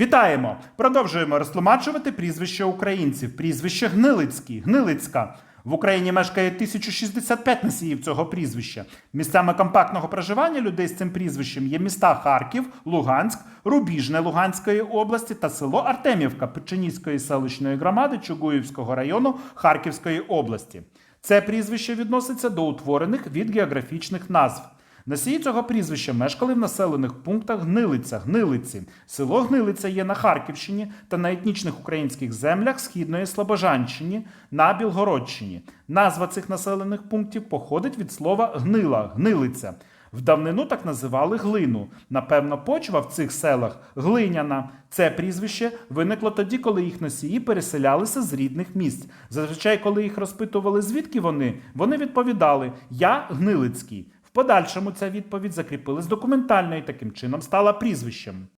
Вітаємо! Продовжуємо розтлумачувати прізвище українців. Прізвище Гнилицький, Гнилицька. В Україні мешкає 1065 носіїв цього прізвища. Місцями компактного проживання людей з цим прізвищем є міста Харків, Луганськ, Рубіжне Луганської області та село Артемівка Печеніської селищної громади Чугуївського району Харківської області. Це прізвище відноситься до утворених від географічних назв. Носії цього прізвища мешкали в населених пунктах Гнилиця, Гнилиці. Село Гнилиця є на Харківщині та на етнічних українських землях Східної Слобожанщини на Білгородщині. Назва цих населених пунктів походить від слова гнила, гнилиця. В давнину так називали глину. Напевно, почва в цих селах глиняна. Це прізвище виникло тоді, коли їх носії переселялися з рідних місць. Зазвичай, коли їх розпитували, звідки вони, вони відповідали Я Гнилицький. Подальшому ця відповідь закріпилась документально і таким чином стала прізвищем.